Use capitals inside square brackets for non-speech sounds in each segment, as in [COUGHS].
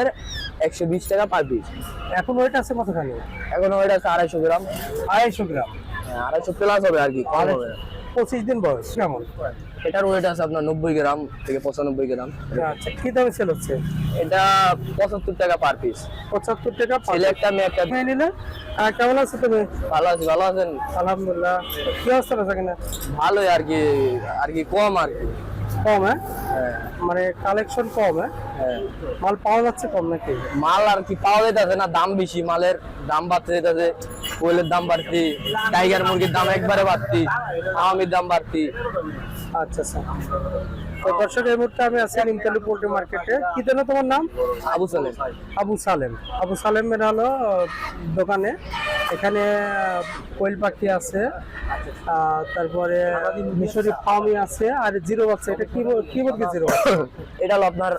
এর একশো বিশ টাকা পার পিস এখন ওয়েট আছে কতখানি? এখন ওইটা আছে আড়াইশো গ্রাম। আড়াইশো গ্রাম। হ্যাঁ, আড়াইশো প্লাস হবে আর কি কম হবে। পঁচিশ দিন বয়স কেমন? এটার ওয়েট আছে আপনার নব্বই গ্রাম থেকে পঁচানব্বই গ্রাম। আচ্ছা কি দামে সেল হচ্ছে? এটা পঁচাত্তর টাকা পার পিস পঁচাত্তর টাকা পার ছেলে একটা মেয়ে একটা। মেয়ে নিলে? আর কেমন আছে তুমি? ভালো আছে ভালো আছেন? আলহামদুলিল্লাহ। কি অবস্থা আছে কিনা ভালোই আর কি আর কি কম আর কি। কম হ্যাঁ? মানে কালেকশন কম হ্যাঁ? হ্যাঁ। মাল পাওয়া যাচ্ছে কম নাকি? মাল আর কি পাওয়া যাইতেছে না দাম বেশি মালের দাম বাড়তে যেতেছে কোয়েলের দাম বাড়তি টাইগার মুরগির দাম একবারে বাড়তি আওয়ামীর দাম বাড়তি। আচ্ছা আচ্ছা। দর্শক এই মুহূর্তে আমি আছি নিমতলি পোল্ট্রি মার্কেটে। কি যেন তোমার নাম? আবু সালেম। আবু সালেম। আবু সালেমের হলো দোকানে। এখানে কোয়েল পাখি আছে তারপরে মিশরি ফার্মি আছে আর জিরো আছে। এটা কি কি মুরগি জিরো? [COUGHS] এটা হলো আপনার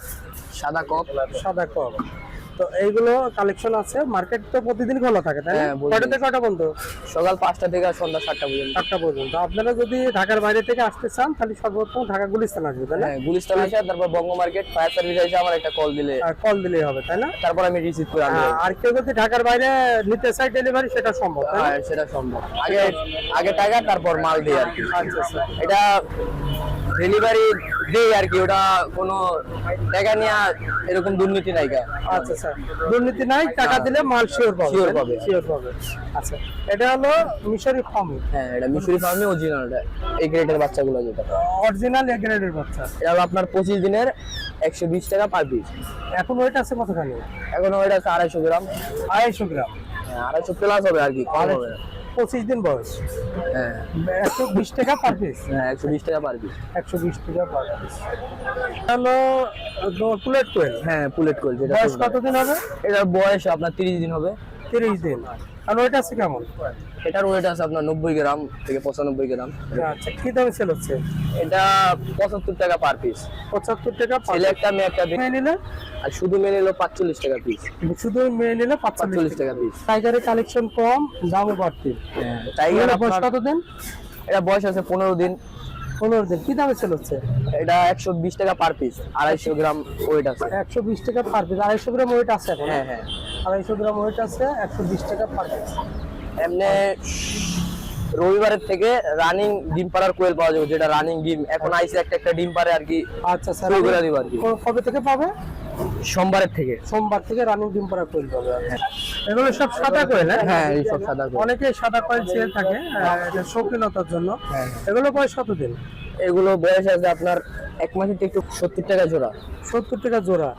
সাদা কপ। সাদা কম তো এইগুলো কালেকশন আছে। মার্কেট তো প্রতিদিন খোলা থাকে তাই হ্যাঁ। কটা থেকে কটা পর্যন্ত? সকাল পাঁচটা থেকে সন্ধ্যা সাতটা পর্যন্ত। সাতটা পর্যন্ত। আপনারা যদি ঢাকার বাইরে থেকে আসতে চান তাহলে সর্বপ্রথম ঢাকা গুলিস্তান আসবে তাই না? হ্যাঁ গুলিস্তান আসে তারপর বঙ্গ মার্কেট ফায়ার সার্ভিস এসে আমার একটা কল দিলে। কল দিলেই হবে তাই না? তারপর আমি রিসিভ করে আনব। হ্যাঁ, আর কেউ যদি ঢাকার বাইরে নিতে চায় ডেলিভারি সেটা সম্ভব হ্যাঁ সেটা সম্ভব। আগে আগে টাকা তারপর মাল দিই আর কি। আচ্ছা আচ্ছা। এটা ডেলিভারি দেই আর কি ওটা কোনো টাকা নিয়ে এরকম দুর্নীতি নাই আচ্ছা আচ্ছা। দুর্নীতি নাই টাকা দিলে মাল শিওর পাবে। শিওর পাবে। শিওর পাবে। আচ্ছা এটা হলো মিশরি ফার্মি হ্যাঁ এটা মিশরি ফার্মে অরিজিনালটা এই গ্রেডের বাচ্চাগুলো যেটা। অরিজিনাল এ গ্রেডের বাচ্চা। এটা হলো আপনার পঁচিশ দিনের একশো বিশ টাকা পার পিস এখন ওয়েট আছে কতখানি? এখন ওইটা আছে আড়াইশো গ্রাম। আড়াইশো গ্রাম। হ্যাঁ, আড়াইশো প্লাস হবে আর কি কম হবে। পঁচিশ দিন বয়স। হ্যাঁ। একশো বিশ টাকা পার পিস হ্যাঁ একশো বিশ টাকা পার পিস একশো বিশ টাকা পার পিস হলো প্লেট কোয়েল হ্যাঁ পুলেট কোয়েল যেটা বয়স কতদিন হবে? এটার বয়স আপনার তিরিশ দিন হবে। তিরিশ দিন। আর ওয়েট আছে কেমন? এটার ওয়েট আছে আপনার নব্বই গ্রাম থেকে পঁচানব্বই গ্রাম। আচ্ছা কি দামে সেল হচ্ছে? এটা পঁচাত্তর টাকা পার পিস পঁচাত্তর টাকা পার ছেলে একটা মেয়ে একটা মেয়ে নিলে? আর শুধু মেয়ে নিলো পাঁচচল্লিশ টাকা পিস শুধু মেয়ে নিলে পাঁচচল্লিশ টাকা পিস টাইগারের কালেকশন কম দামও বাড়তি। টাইগার এগুলো বয়স আপনার- কতদিন এটা বয়স আছে পনেরো দিন। পনেরো দিন কি দামে সেল হচ্ছে? এটা একশো বিশ টাকা পার পিস আড়াইশো গ্রাম ওয়েট আছে। একশো বিশ টাকা পার পিস আড়াইশো গ্রাম ওয়েট আছে এখন? হ্যাঁ হ্যাঁ। আড়াইশো গ্রাম ওয়েট আছে একশো বিশ টাকা পার পিস এমনি রবিবারের থেকে রানিং ডিম পাড়ার কোয়েল পাওয়া যাবে যেটা রানিং ডিম। এখন আইসে একটা একটা ডিম পারে আর কি আচ্ছা স্যার কবে থেকে পাবে? সোমবারের থেকে। সোমবার থেকে রানিং ডিম পাড়া কোয়েল পাবে এগুলো সব সাদা কোয়েল হ্যাঁ হ্যাঁ এই সব সাদা কোয়েল। অনেকে সাদা কোয়েল থাকে শৌখিনতার জন্য। হ্যাঁ। এগুলো বয়স কতদিন এগুলো বয়স আছে আপনার এক মাসের একটু সত্তর টাকা জোড়া। সত্তর টাকা জোড়া।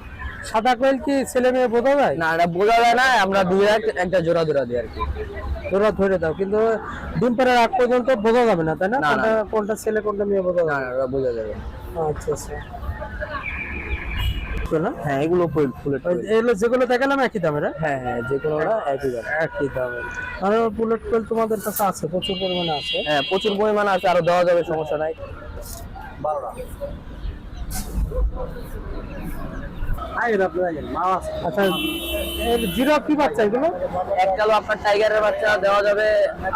সাদা কোয়েল কি ছেলে মেয়ে বোঝা যায়? না এটা বোঝা যায় না আমরা দুই এক একটা জোড়া জোড়া দিই আর কি। জোড়া ধরে দাও কিন্তু ডিম পাড়ার আগ পর্যন্ত বোঝা যাবে না তাই না। কোনটা ছেলে কোনটা মেয়ে বোঝা যাবে? না, ওটা বোঝা যাবে। আচ্ছা আচ্ছা। না হ্যাঁ এগুলো ফুল ফুলেট এগুলো যেগুলো দেখালাম একই দামের হ্যাঁ? হ্যাঁ হ্যাঁ যে কোনো ওটা একই দাম একই দামের। আর বুলেট কোয়েল তোমাদের কাছে আছে প্রচুর পরিমাণে আছে। হ্যাঁ প্রচুর পরিমাণে আছে আরও দেওয়া যাবে সমস্যা নাই। আচ্ছা এর কি বাচ্চা এগুলো? আপনার টাইগারের বাচ্চা দেওয়া যাবে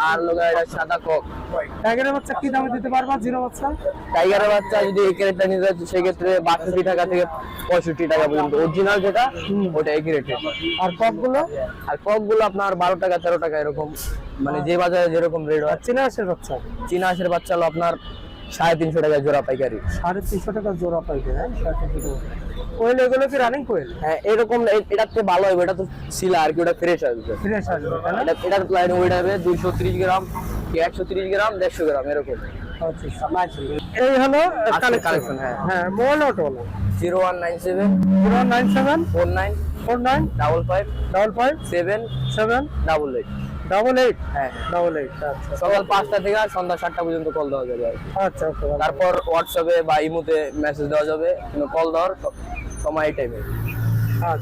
আর লোক এটা সাদা কক। টাইগারের বাচ্চা কি দামে দিতে পারবা জিরো বাচ্চা? টাইগারের বাচ্চা যদি এই নিতে সেক্ষেত্রে বাষট্টি টাকা থেকে পঁয়ষট্টি টাকা পর্যন্ত। অরিজিনাল যেটা ওটা আর আর আপনার বারো টাকা তেরো টাকা এরকম। মানে যে বাজারে যেরকম রেট হয়। চীনা হাঁসের বাচ্চা? চীনা হাঁসের বাচ্চা হলো আপনার সাড়ে তিনশো টাকা জোড়া পাইকারি। সাড়ে তিনশো টাকা জোড়া পাইবে হ্যাঁ? সাড়ে তিনশো টাকা কোয়েল এগুলো কি রানিং কোয়েল হ্যাঁ এরকম এ- এটার থেকে ভালো হবে এটা তো শিলা আর কি ওটা ফ্রেশ আসবে। ফ্রেশ আসবে এটা লাইন ওয়েট হবে দুইশো ত্রিশ গ্রাম কি একশো ত্রিশ গ্রাম দেড়শো গ্রাম এরকম। আচ্ছা, এই হলো কালেকশন হ্যাঁ। হ্যাঁ mobile auto zero one nine seven zero nine seven? Four nine four nine? Double five double five? Seven seven? Double eight. Double eight হ্যাঁ ডাবল এইট আচ্ছা। সকাল পাঁচটা থেকে আর সন্ধ্যা সাতটা পর্যন্ত কল দেওয়া যাবে কি। আচ্ছা তারপর হোয়াটসঅ্যাপে বা ইমোতে মেসেজ দেওয়া যাবে। কল দেওয়ার সময় এই টাইমে